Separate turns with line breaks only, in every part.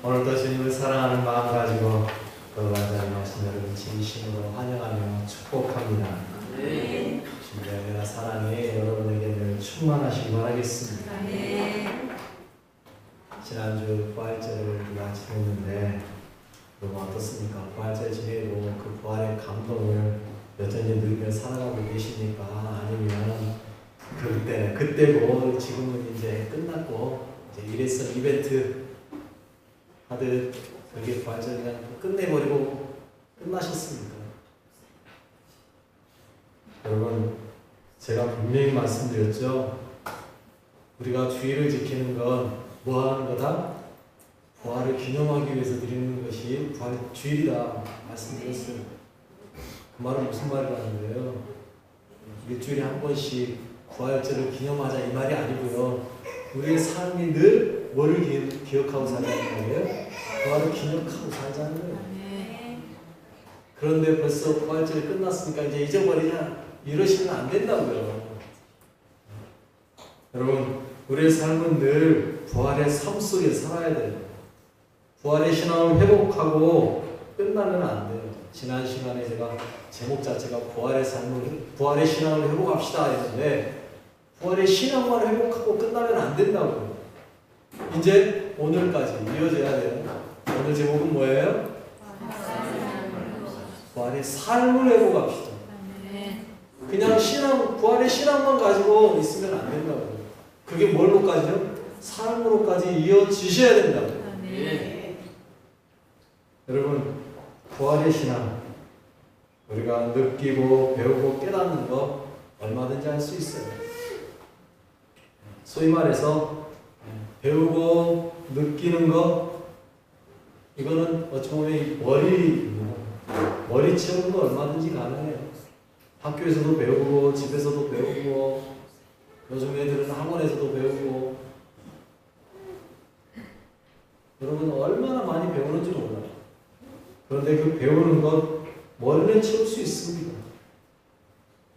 오늘도 주님을 사랑하는 마음 가지고 걸어가자는 말씀 여러분 진심으로 환영하며 축복합니다.
네.
주님의 은혜와 사랑이 여러분에게 늘 충만하시기 바라겠습니다. 지난주 부활절을 우리가 지냈는데 여러분 어떻습니까? 부활절 지내도 그 부활의 감동을 여전히 누리며 살아가고 계십니까? 아니면 그때 그때고 지금은 이제 끝났고 이제 이래서 이벤트 하듯 그게 부활절 그냥 끝내버리고 끝나셨습니까? 여러분 제가 분명히 말씀드렸죠. 우리가 주의를 지키는 건 뭐 하는 거다? 부활을 기념하기 위해서 드리는 것이 부활 주일이다 말씀드렸어요. 그 말은 무슨 말이라는 거예요? 일주일에 한 번씩 부활절을 기념하자 이 말이 아니고요. 우리의 삶이 늘 뭐를 기, 기억하고 살자는 거예요? 부활을 기억하고 살자는 거예요. 그런데 벌써 부활절이 끝났으니까 이제 잊어버리자 이러시면 안 된다고요. 여러분, 우리의 삶은 늘 부활의 삶 속에 살아야 돼요. 부활의 신앙을 회복하고 끝나면 안 돼요. 지난 시간에 제가 제목 자체가 부활의 삶을 부활의 신앙을 회복합시다 했는데 부활의 신앙만 회복하고 끝나면 안 된다고요. 이제 오늘까지 이어져야 돼요. 오늘 제목은 뭐예요? 부활의 삶을 회복합시다. 그냥 신앙, 부활의 신앙만 가지고 있으면 안 된다고요. 그게 뭘로까지요? 삶으로까지 이어지셔야 된다고요. 여러분, 부활의 신앙, 우리가 느끼고 배우고 깨닫는 거 얼마든지 할 수 있어요. 소위 말해서 배우고 느끼는 거, 이거는 어찌 보면 이 머리입니다. 머리 채우는 거 얼마든지 가능해요. 학교에서도 배우고, 집에서도 배우고, 요즘 애들은 학원에서도 배우고, 여러분 얼마나 많이 배우는지 몰라요. 그런데 그 배우는 것 머리는 채울 수 있습니다.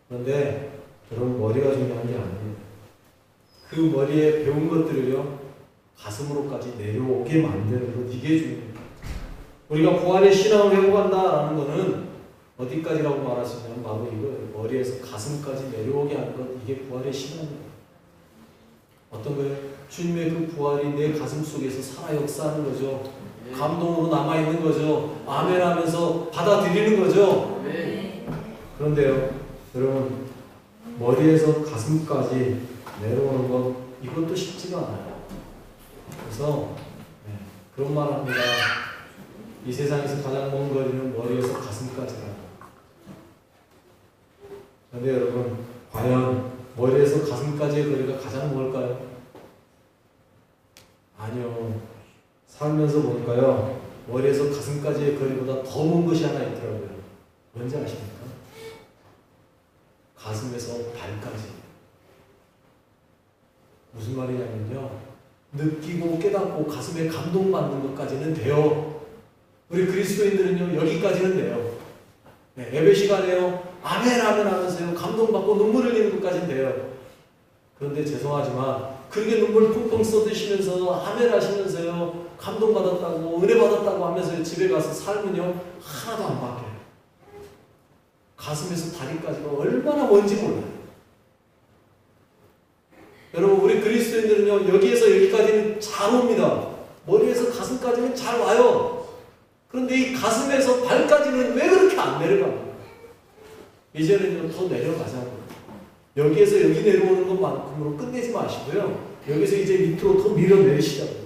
그런데 여러분 머리가 중요한 게 아니에요. 그 머리에 배운 것들을요 가슴으로까지 내려오게 만드는 것 이게 중요해요. 우리가 부활의 신앙을 회복한다라는 것은 어디까지라고 말할 수 있냐면 바로 이거예요. 머리에서 가슴까지 내려오게 하는 것 이게 부활의 신앙이에요. 어떤 거예요? 주님의 그 부활이 내 가슴 속에서 살아 역사하는 거죠. 감동으로 남아 있는 거죠. 아멘 하면서 받아들이는 거죠. 그런데요, 여러분 머리에서 가슴까지 내려오는 것 이것도 쉽지가 않아요. 그래서 네, 그런 말 합니다. 이 세상에서 가장 먼 거리는 머리에서 가슴까지다. 그런데 여러분 과연 머리에서 가슴까지의 거리가 가장 멀까요? 아니요. 살면서 보니까요, 머리에서 가슴까지의 거리보다 더 먼 것이 하나 있더라고요. 뭔지 아십니까? 가슴에서 발까지. 무슨 말이냐면요, 느끼고 깨닫고 가슴에 감동받는 것까지는 돼요. 우리 그리스도인들은요, 여기까지는 돼요. 네, 예배 시간에요, 아멘, 아멘 하면서요, 감동받고 눈물 흘리는 것까지는 돼요. 그런데 죄송하지만, 그렇게 눈물 펑펑 쏟으시면서 아멘 하시면서요, 감동받았다고, 은혜 받았다고 하면서 집에 가서 삶은요, 하나도 안 바뀌어요. 가슴에서 다리까지가 얼마나 먼지 몰라요. 여러분, 우리 그리스도인들은요, 여기에서 여기까지는 잘 옵니다. 머리에서 가슴까지는 잘 와요. 그런데 이 가슴에서 발까지는 왜 그렇게 안 내려가요? 이제는요, 더 내려가자고요. 여기에서 여기 내려오는 것만큼으로 끝내지 마시고요. 여기서 이제 밑으로 더 밀어내리시자고요.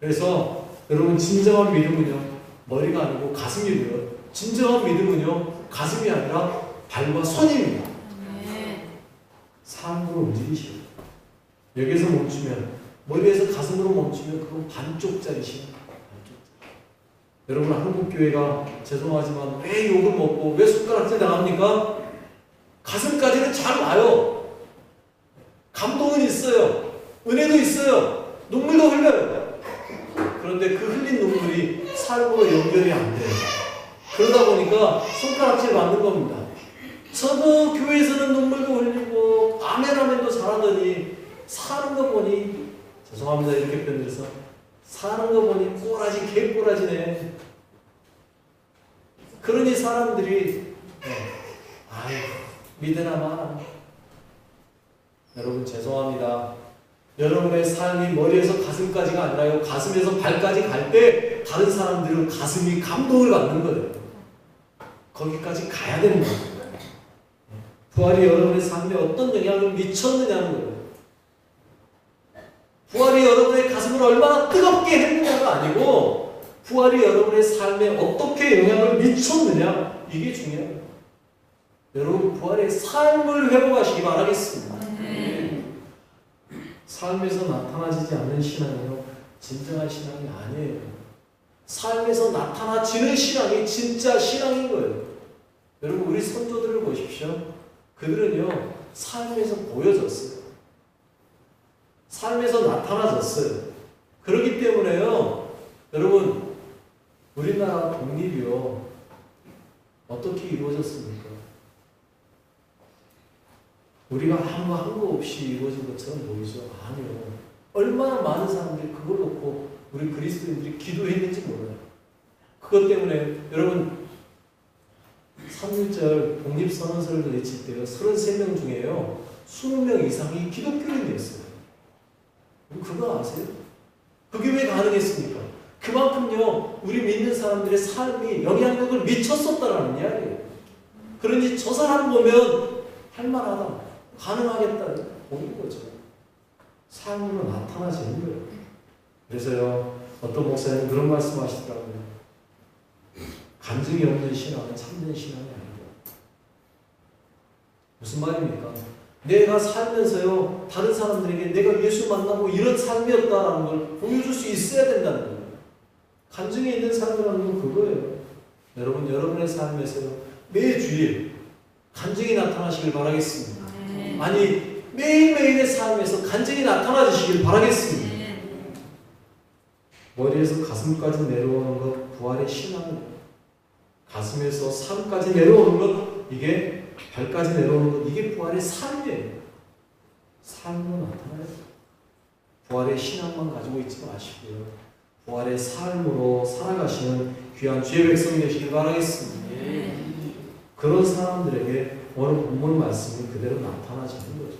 그래서 여러분, 진정한 믿음은요, 머리가 아니고 가슴이고요. 진정한 믿음은요, 가슴이 아니라 발과 손입니다. 삶으로 움직이시고 여기서 멈추면 머리에서 가슴으로 멈추면 그건 반쪽짜리시면 반쪽짜리. 여러분 한국 교회가 죄송하지만 왜 욕을 먹고 왜 손가락질 당합니까? 가슴까지는 잘 와요. 감동은 있어요. 은혜도 있어요. 눈물도 흘려요. 그런데 그 흘린 눈물이 삶으로 연결이 안 돼요. 그러다 보니까 손가락질 맞는 겁니다. 저도 교회에서는 눈물도 흘리고 아멘 아멘도 잘하더니 사는 거 보니 죄송합니다 이렇게 표현해서 사는 거 보니 꼬라지 개꼬라지네. 그러니 사람들이 아유 믿으나 마나. 여러분 죄송합니다. 여러분의 삶이 머리에서 가슴까지가 아니라요 가슴에서 발까지 갈 때 다른 사람들은 가슴이 감동을 받는 거예요. 거기까지 가야 되는 거예요. 부활이 여러분의 삶에 어떤 영향을 미쳤느냐는 거예요. 부활이 여러분의 가슴을 얼마나 뜨겁게 했느냐가 아니고 부활이 여러분의 삶에 어떻게 영향을 미쳤느냐 이게 중요해요. 여러분 부활의 삶을 회복하시기 바라겠습니다. 삶에서 나타나지지 않는 신앙이요 진정한 신앙이 아니에요. 삶에서 나타나지는 신앙이 진짜 신앙인 거예요. 여러분 우리 선조들을 보십시오. 그들은요 삶에서 보여졌어요. 삶에서 나타나졌어요. 그렇기 때문에요 여러분 우리나라 독립이요 어떻게 이루어졌습니까? 우리가 아무 한거 없이 이루어진 것처럼 보이죠? 아니요. 얼마나 많은 사람들이 그걸 놓고 우리 그리스도인들이 기도했는지 몰라요. 그것 때문에 여러분 3.1절 독립선언서를 외칠 때요 33명 중에요 20명 이상이 기독교인이었어요. 그거 아세요? 그게 왜 가능했습니까? 그만큼요 우리 믿는 사람들의 삶이 영향력을 미쳤었다라는 이야기예요. 그러니 저 사람 보면 할만하다. 가능하겠다 보는 거죠. 삶으로 나타나지는 거예요. 그래서요, 어떤 목사님 그런 말씀 하시더라고요. 감정이 없는 신앙은 참된 신앙이 아니다. 무슨 말입니까? 내가 살면서요, 다른 사람들에게 내가 예수 만나고 이런 삶이었다라는 걸 보여줄 수 있어야 된다는 거예요. 감정이 있는 삶이라는 건 그거예요. 여러분, 여러분의 삶에서 매주일 감정이 나타나시길 바라겠습니다. 아니 매일매일의 삶에서 간절히 나타나주시길 바라겠습니다. 머리에서 가슴까지 내려오는 것 부활의 신앙 가슴에서 삶까지 내려오는 것 이게 발까지 내려오는 것 이게 부활의 삶이에요. 삶으로 나타나요. 부활의 신앙만 가지고 있지 마시고요. 부활의 삶으로 살아가시는 귀한 주의 백성이 되시길 바라겠습니다. 그런 사람들에게 오늘 본문 말씀이 그대로 나타나지는 거죠.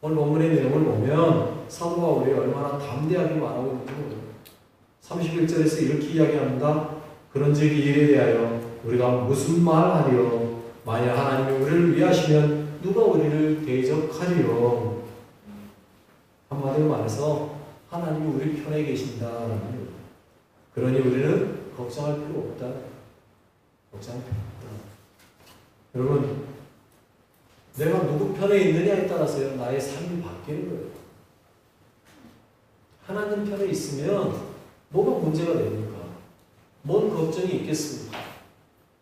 오늘 본문의 내용을 보면 사도가 우리 얼마나 담대하게 말하고 있는지 모릅니다. 31절에서 이렇게 이야기합니다. 그런즉 이 일에 대하여 우리가 무슨 말하리요? 만약 하나님이 우리를 위하시면 누가 우리를 대적하리요? 한마디로 말해서 하나님이 우리 편에 거예요. 그러니 우리는 걱정할 필요 없다. 걱정할 필요 없다. 여러분, 내가 누구 편에 있느냐에 따라서요, 나의 삶이 바뀌는 거예요. 하나님 편에 있으면 뭐가 문제가 됩니까? 뭔 걱정이 있겠습니까?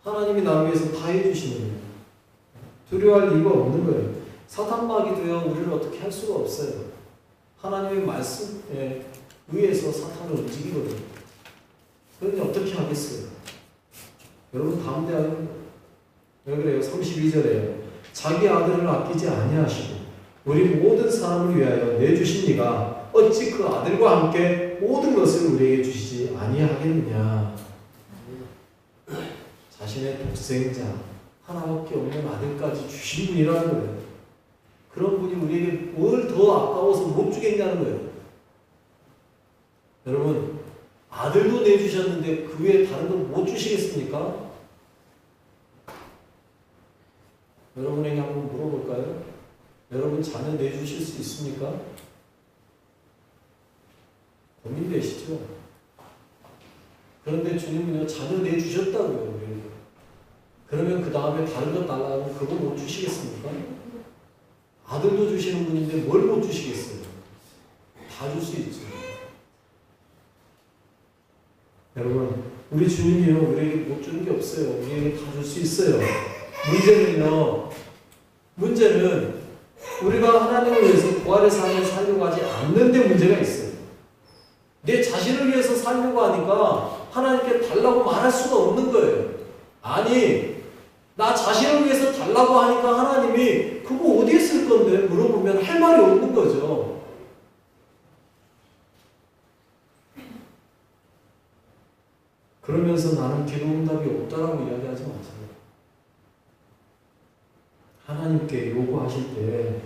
하나님이 나 위해서 다 해주시는 두려워할 이유가 없는 거예요. 사탄 마귀도요, 우리를 어떻게 할 수가 없어요. 하나님의 말씀에 의해서 사탄을 움직이거든요. 그러니 어떻게 하겠어요? 여러분, 담대하게 왜 그래요? 32절에요. 자기 아들을 아끼지 아니하시고 우리 모든 사람을 위하여 내주신 이가 어찌 그 아들과 함께 모든 것을 우리에게 주시지 아니하겠느냐. 자신의 독생자 하나밖에 없는 아들까지 주신 분이라는 거예요. 그런 분이 우리에게 뭘 더 아까워서 못 주겠냐는 거예요. 여러분 아들도 내주셨는데 그 외에 다른 건 못 주시겠습니까? 여러분에게 한번 물어볼까요? 여러분 자녀 내주실 수 있습니까? 고민되시죠? 그런데 주님은요, 자녀 내주셨다고요. 그러면 그 다음에 다른 것 달라고 그거 못 주시겠습니까? 아들도 주시는 분인데 뭘 못 주시겠어요? 다 줄 수 있죠. 여러분, 우리 주님이요, 우리에게 못 주는 게 없어요. 우리에게 다 줄 수 있어요. 문제는요, 문제는 우리가 하나님을 위해서 부활의 삶을 살려고 하지 않는데 문제가 있어요. 내 자신을 위해서 살려고 하니까 하나님께 달라고 말할 수가 없는 거예요. 아니, 나 자신을 위해서 달라고 하니까 하나님이 그거 어디에 쓸 건데? 물어보면 할 말이 없는 거죠. 그러면서 나는 기도 응답이 없다라고 이야기하지 마세요. 하나님께 요구하실 때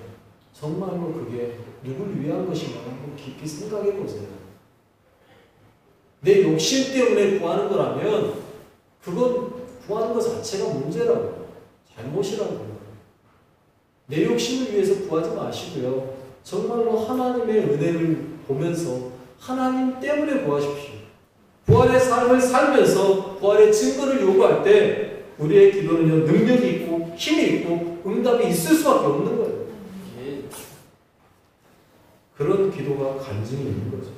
정말로 그게 누굴 위한 것인가 한번 깊이 생각해 보세요. 내 욕심 때문에 구하는 거라면 그건 구하는 것 자체가 문제라고 잘못이라고 내 욕심을 위해서 구하지 마시고요. 정말로 하나님의 은혜를 보면서 하나님 때문에 구하십시오. 부활의 삶을 살면서 부활의 증거를 요구할 때 우리의 기도는요 능력이 있고 힘이 있고 응답이 있을 수밖에 없는 거예요.
예.
그런 기도가 간증이 있는 거죠.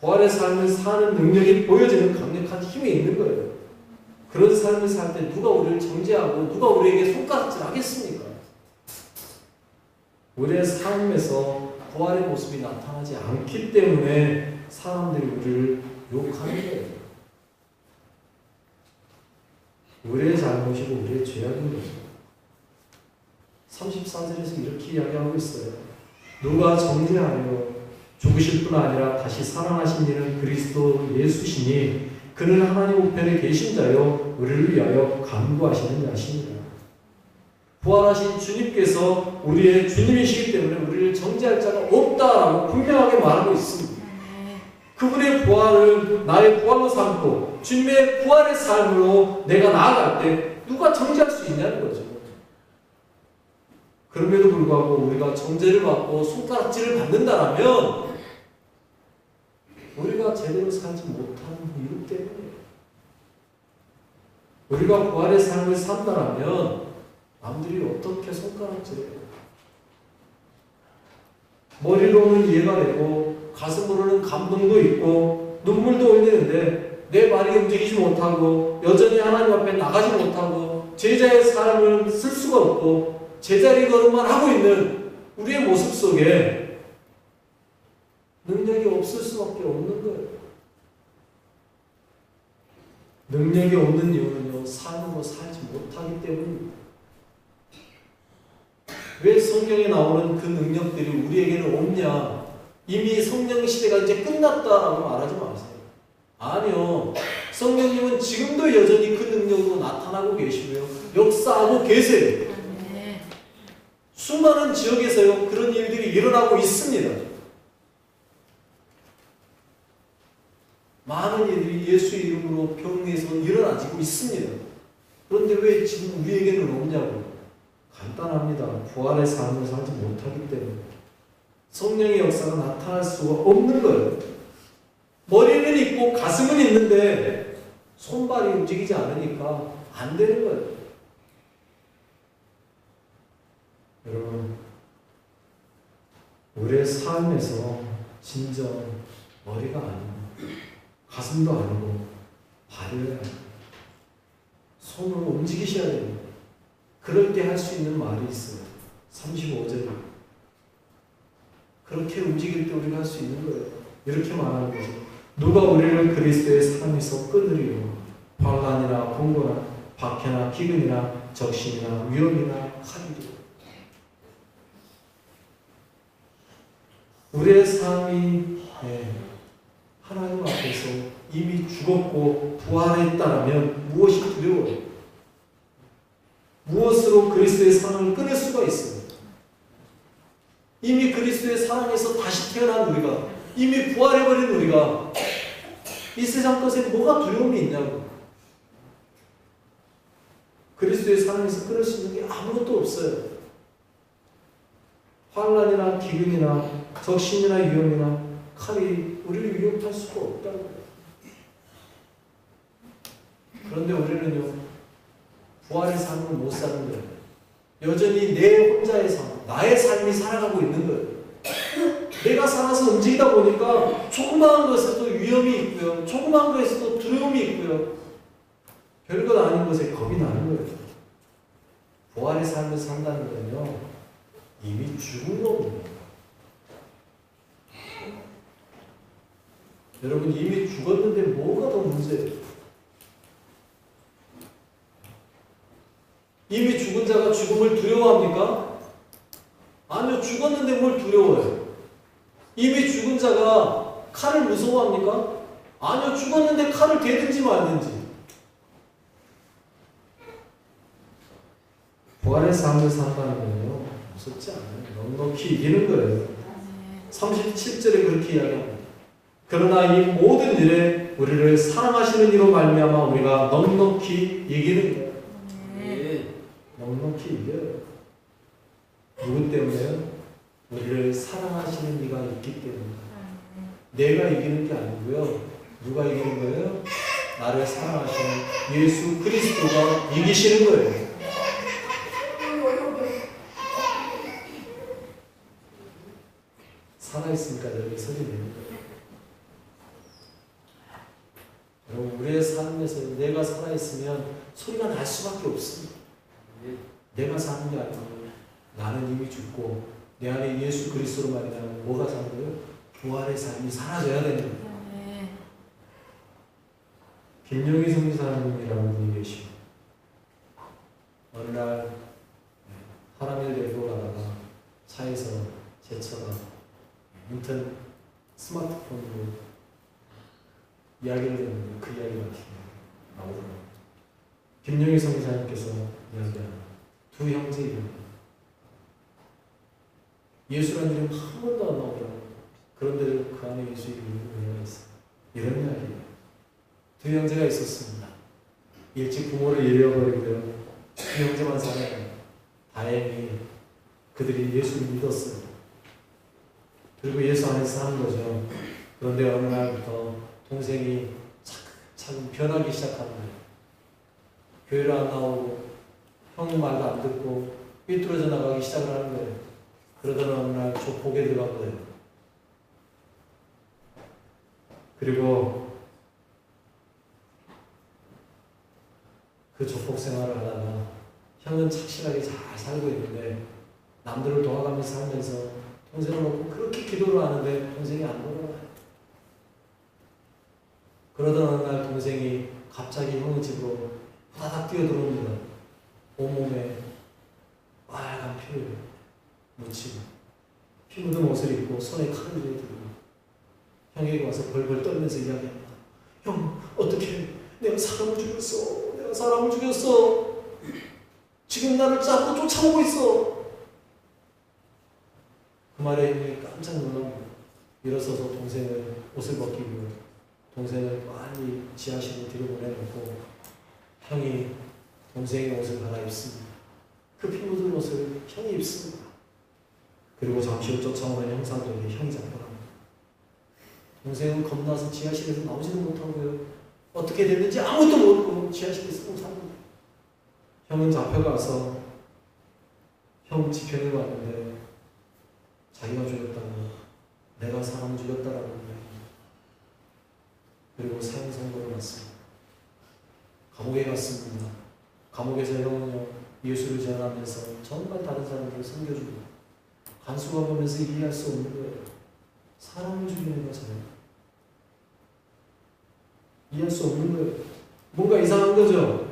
부활의 삶을 사는 능력이 보여지는 강력한 힘이 있는 거예요. 그런 삶을 살 때 누가 우리를 정죄하고 누가 우리에게 손가락질 하겠습니까? 우리의 삶에서 부활의 모습이 나타나지 않기 때문에 사람들이 우리를 욕하는 거예요. 우리의 잘못이고 우리의 죄악인 거죠. 34절에서 이렇게 이야기하고 있어요. 누가 정죄하여 죽으실 뿐 아니라 다시 살아나신 이는 그리스도 예수시니 그는 하나님 우편에 계신 자요 우리를 위하여 간구하시는 자십니다. 부활하신 주님께서 우리의 주님이시기 때문에 우리를 정죄할 자가 없다라고 분명하게 말하고 있습니다. 그분의 부활을 나의 부활로 삼고 주님의 부활의 삶으로 내가 나아갈 때 누가 정죄할 수 있냐는 거죠. 그럼에도 불구하고 우리가 정죄를 받고 손가락질을 받는다라면 우리가 제대로 살지 못하는 이유 때문이에요. 우리가 부활의 삶을 산다라면 남들이 어떻게 손가락질해요? 머리로는 이해가 되고 가슴으로는 감동도 있고 눈물도 흘리는데 내 말이 움직이지 못하고 여전히 하나님 앞에 나가지 못하고 제자의 사람을 쓸 수가 없고 제자리 걸음만 하고 있는 우리의 모습 속에 능력이 없을 수밖에 없는 거예요. 능력이 없는 이유는요, 삶으로 살지 못하기 때문입니다. 왜 성경에 나오는 그 능력들이 우리에게는 없냐? 이미 성령 시대가 이제 끝났다라고 말하지 마세요. 아니요. 성령님은 지금도 여전히 그 능력으로 나타나고 계시고요. 역사하고 계세요. 수많은 지역에서요, 그런 일들이 일어나고 있습니다. 많은 일들이 예수의 이름으로 병에서 일어나지고 있습니다. 그런데 왜 지금 우리에게는 없냐고? 간단합니다. 부활의 삶을 살지 못하기 때문에. 성령의 역사가 나타날 수가 없는 거예요. 머리는 있고 가슴은 있는데 손발이 움직이지 않으니까 안 되는 거예요. 여러분, 우리의 삶에서 진정 머리가 아니고 가슴도 아니고 발을 손으로 움직이셔야 됩니다. 그럴 때 할 수 있는 말이 있어요. 35절. 그렇게 움직일 때 우리가 할 수 있는 거예요. 이렇게 말하는 거죠. 누가 우리를 그리스도의 삶에서 끊으리요. 환란이나 공고나 박해나 기근이나 적신이나 위험이나 칼이리요. 우리의 삶이 네, 하나님 이미 죽었고 부활했다면 무엇이 두려워요? 무엇으로 그리스도의 사랑을 끊을 수가 있어요? 이미 그리스도의 사랑에서 다시 태어난 우리가 이미 부활해버린 우리가 이 세상 것에 뭐가 두려움이 있냐고 그리스도의 사랑에서 끊을 수 있는 게 아무것도 없어요. 환란이나 기근이나 적신이나 위험이나 칼이 우리를 위협할 수가 없다고. 그런데 우리는요, 부활의 삶을 못 사는 거예요. 여전히 내 혼자의 삶, 나의 삶이 살아가고 있는 거예요. 내가 살아서 움직이다 보니까 조그마한 것에도 위험이 있고요. 조그마한 것에도 두려움이 있고요. 별것 아닌 것에 겁이 나는 거예요. 부활의 삶을 산다는 건요, 이미 죽은 겁니다. 여러분 이미 죽었는데 뭐가 더 문제예요? 이미 죽은 자가 죽음을 두려워합니까? 아니요, 죽었는데 뭘 두려워해요? 이미 죽은 자가 칼을 무서워합니까? 아니요, 죽었는데 칼을 대든지 말든지. 부활의 삶을 산다는 건요, 무섭지 않아요. 넉넉히 이기는 거예요. 37절에 그렇게 이야기합니다. 그러나 이 모든 일에 우리를 사랑하시는 이로 말미암아 우리가 넉넉히 이기는 거예요.
네.
넉넉히 이겨요. 누구 때문에요? 우리를 사랑하시는 이가 있기 때문에. 내가 이기는 게 아니고요. 누가 이기는 거예요? 나를 사랑하시는 예수 그리스도가 이기시는 거예요. 살아있으니까 여기 소리 내는 거예요. 여러분, 우리의 삶에서 내가 살아있으면 소리가 날 수밖에 없습니다. 내가 사는 게 아니고 나는 죽고 내 안에 예수 그리스도로 말미암아 뭐가 사는 거예요? 부활의 삶이 사라져야 되는 거예요. 김용희 성지사님이라는 분이 계시고 어느 날 하람이를 데리고 가다가 차에서 제처가 인턴 스마트폰으로 이야기를 듣는데 그 이야기가 나오더라고요. 김용희 성지사님께서 이야기하는 두 형제 이름 예수라는 이름 한 번도 안 나오더라고요. 그런데 그 안에 예수 이름이 왜 있어요? 이런 이야기예요. 두 형제가 있었습니다. 일찍 부모를 잃어버리고요. 두 형제만 살아요. 다행히 그들이 예수를 믿었어요. 그리고 예수 안에서 사는 거죠. 그런데 어느 날부터 동생이 차근 변하기 거예요. 교회를 안 나오고 형 말도 안 듣고 삐뚤어져 나가기 시작을 하는 거예요. 그러던 어느 날 조폭에 들어간 거예요. 그리고 그 조폭 생활을 하다가 형은 착실하게 잘 살고 있는데 남들을 도와가면서 살면서 동생을 놓고 그렇게 기도를 하는데 동생이 안 돌아와요. 그러던 어느 날 동생이 갑자기 형의 집으로 후다닥 뛰어들어옵니다. 온몸에 빨간 피를 묻히고 피 묻은 옷을 입고 손에 칼을 들고 형에게 와서 벌벌 떨면서 이야기합니다. 형 어떻게 내가 사람을 죽였어. 내가 사람을 죽였어. 지금 나를 잡고 쫓아오고 있어. 그 말에 형이 깜짝 놀라고 일어서서 동생을 옷을 벗기고 동생을 빨리 지하실로 들여보내놓고 형이 동생의 옷을 갈아입습니다. 그 피 묻은 옷을 형이 입습니다. 그리고 잠시 후 쫓아오는 형사들에게 형이 잡혀갑니다. 동생은 겁나서 지하실에서 나오지는 못하고요. 어떻게 됐는지 아무것도 모르고 지하실에서 삽니다. 형은 잡혀가서 형 집행을 받는데 자기가 죽였다고 내가 사람 죽였다라고 이야기합니다. 그리고 사형 선고를 받습니다. 감옥에 갔습니다. 감옥에서 형은요 예수를 전하면서 정말 다른 사람들을 섬겨줍니다. 간수가 보면서 이해할 수 없는 거예요. 사람을 죽이는 것은 이해할 수 없는 거예요. 뭔가 이상한 거죠.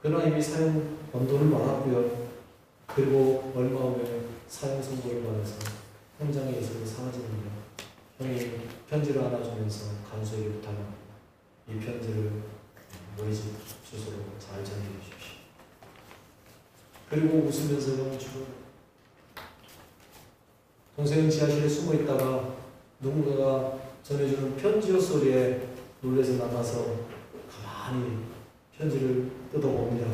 그러나 이미 사형 언도를 받았고요. 그리고 얼마 후에 사형 선고를 받아서 현장에서 사라집니다. 형이 편지를 하나 주면서 간수에게 부탁합니다. 이 편지를 너희 집 주소로 잘 전해 주십시오. 그리고 웃으면서 형은 죽어요. 동생은 지하실에 숨어 있다가 누군가가 전해주는 편지요 소리에 놀래서 나가서 가만히 편지를 뜯어봅니다.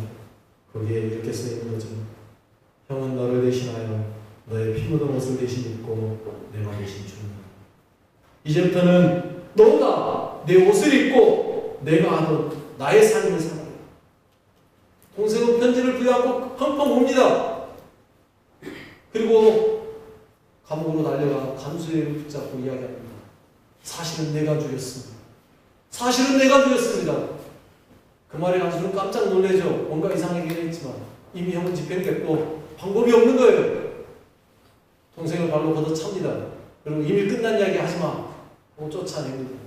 거기에 이렇게 써 있는 거죠. 형은 너를 대신하여 너의 피 묻은 옷을 대신 입고 내가 대신 죽는다. 이제부터는 너가 내 옷을 입고 내가 하던 나의 삶을 살아. 동생은 편지를 부여하고 펑펑 웁니다. 그리고 감옥으로 달려가 간수를 붙잡고 이야기합니다. 사실은 내가 죽였습니다. 사실은 내가 죽였습니다. 그 말에 간수는 깜짝 놀래죠. 뭔가 이상하긴 했지만 이미 형은 집행됐고 방법이 없는 거예요. 동생을 발로 걷어 찹니다. 그리고 이미 끝난 이야기 하지 마. 하고 쫓아냅니다.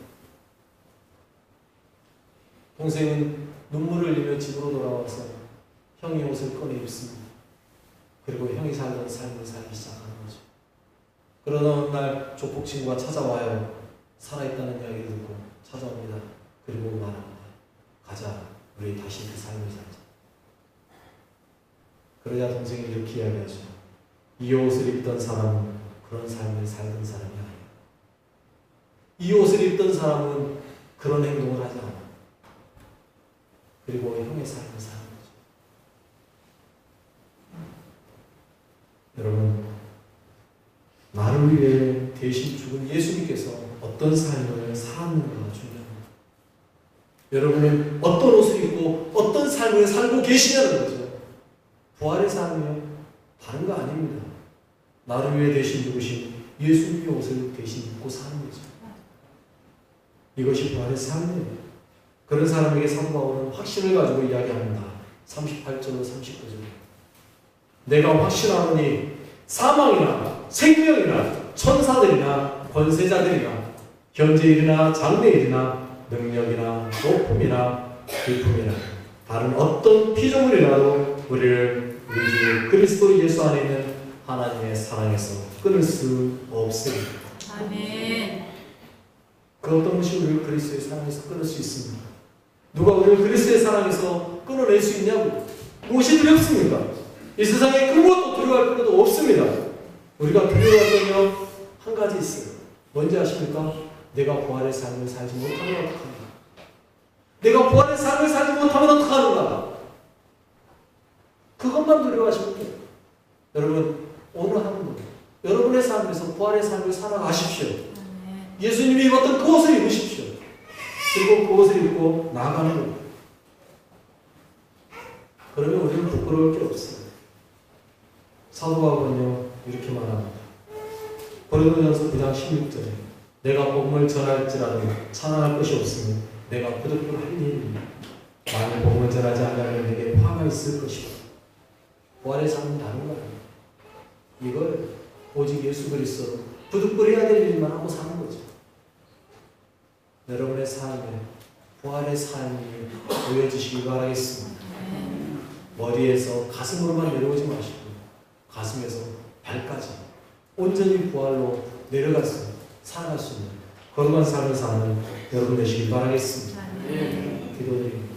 동생은 눈물을 흘리며 집으로 돌아와서 형이 옷을 꺼내 입습니다. 그리고 형이 살던 삶을 살기 거죠. 그러던 날 조폭 친구가 찾아와요. 살아있다는 이야기를 듣고 찾아옵니다. 그리고 말합니다. 가자. 우리 다시 그 삶을 살자. 그러자 동생이 이렇게 이야기하죠. 이 옷을 입던 사람은 그런 삶을 살던 사람이 아니야. 이 옷을 입던 사람은 그런 행동을 하지 않아. 그리고 형의 삶을 사는 거죠. 여러분, 나를 위해 대신 죽은 예수님께서 어떤 삶을 살았는가가 중요합니다. 여러분은 어떤 옷을 입고 어떤 삶을 살고 계시냐는 거죠. 부활의 삶이요. 다른 거 아닙니다. 나를 위해 대신 죽으신 예수님의 옷을 대신 입고 사는 거죠. 이것이 부활의 삶이에요. 그런 사람에게 바울은 확신을 가지고 이야기합니다. 38절로 39절. 내가 확신하노니 사망이나 생명이나 천사들이나 권세자들이나 현재일이나 장래일이나 능력이나 높음이나 깊음이나 다른 어떤 피조물이라도 우리를 우리 주 그리스도 예수 안에 있는 하나님의 사랑에서 끊을 수 없습니다.
아멘.
그 어떤 것이 우리를 그리스도의 사랑에서 끊을 수 있습니까? 누가 우리를 그리스도의 사랑에서 끊어낼 수 있냐고? 무엇이 두렵습니까? 이 세상에 그것도 두려워할 필요도 없습니다. 우리가 두려워할 건요 한 가지 있어요. 뭔지 아십니까? 내가 부활의 삶을 살지 못하면 어떡합니까? 내가 부활의 삶을 살지 못하면 어떡하는가? 그것만 두려워하시면 돼요. 여러분 오늘 하루도 여러분의 삶에서 부활의 삶을 살아가십시오. 예수님이 입었던 그 옷을 입으십시오. 그리고 그 옷을 입고 나가는 겁니다. 그러면 우리는 부끄러울 게 없어요. 사도 바울은요 이렇게 말합니다. 고린도전서 9장 16절에 내가 복음을 전할지라도 찬양할 것이 없으니 내가 부득불 할 일입니다. 만일 복음을 전하지 않으면 내게 화가 있을 것이고 부활의 삶은 다른 거예요. 이걸 오직 예수 그리스도 부득불해야 될 일만 하고 사는 거죠. 여러분의 삶에 부활의 삶이 보여지시기 바라겠습니다. 머리에서 가슴으로만 내려오지 마시고 가슴에서 발까지 온전히 부활로 내려가서 살아갈 수 있는 거룩한 삶을 사는 여러분 되시길 바라겠습니다.
아멘.
기도드립니다.